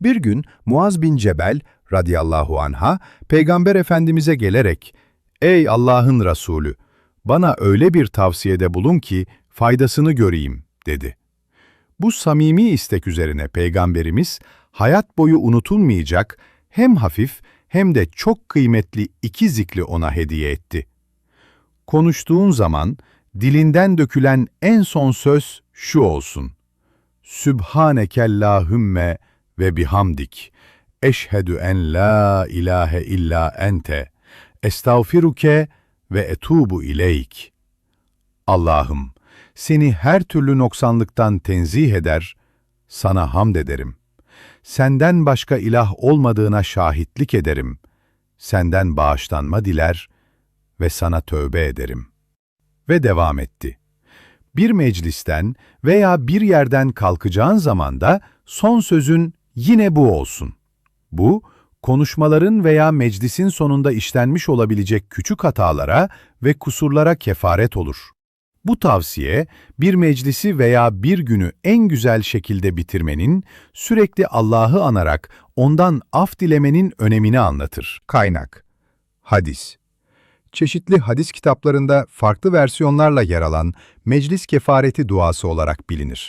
Bir gün Muaz bin Cebel radıyallahu anha Peygamber Efendimiz'e gelerek ''Ey Allah'ın Resulü, bana öyle bir tavsiyede bulun ki faydasını göreyim.'' dedi. Bu samimi istek üzerine Peygamberimiz hayat boyu unutulmayacak hem hafif hem de çok kıymetli iki zikri ona hediye etti. Konuştuğun zaman dilinden dökülen en son söz şu olsun. Sübhanekellahümme ve bihamdik. Eşhedü en la ilahe illa ente. Estağfiruke ve etubu ileyk. Allah'ım, seni her türlü noksanlıktan tenzih eder, sana hamd ederim. Senden başka ilah olmadığına şahitlik ederim. Senden bağışlanma diler ve sana tövbe ederim. Ve devam etti. Bir meclisten veya bir yerden kalkacağın zaman da son sözün yine bu olsun. Bu, konuşmaların veya meclisin sonunda işlenmiş olabilecek küçük hatalara ve kusurlara kefaret olur. Bu tavsiye, bir meclisi veya bir günü en güzel şekilde bitirmenin, sürekli Allah'ı anarak ondan af dilemenin önemini anlatır. Kaynak Hadis Çeşitli hadis kitaplarında farklı versiyonlarla yer alan meclis kefareti duası olarak bilinir.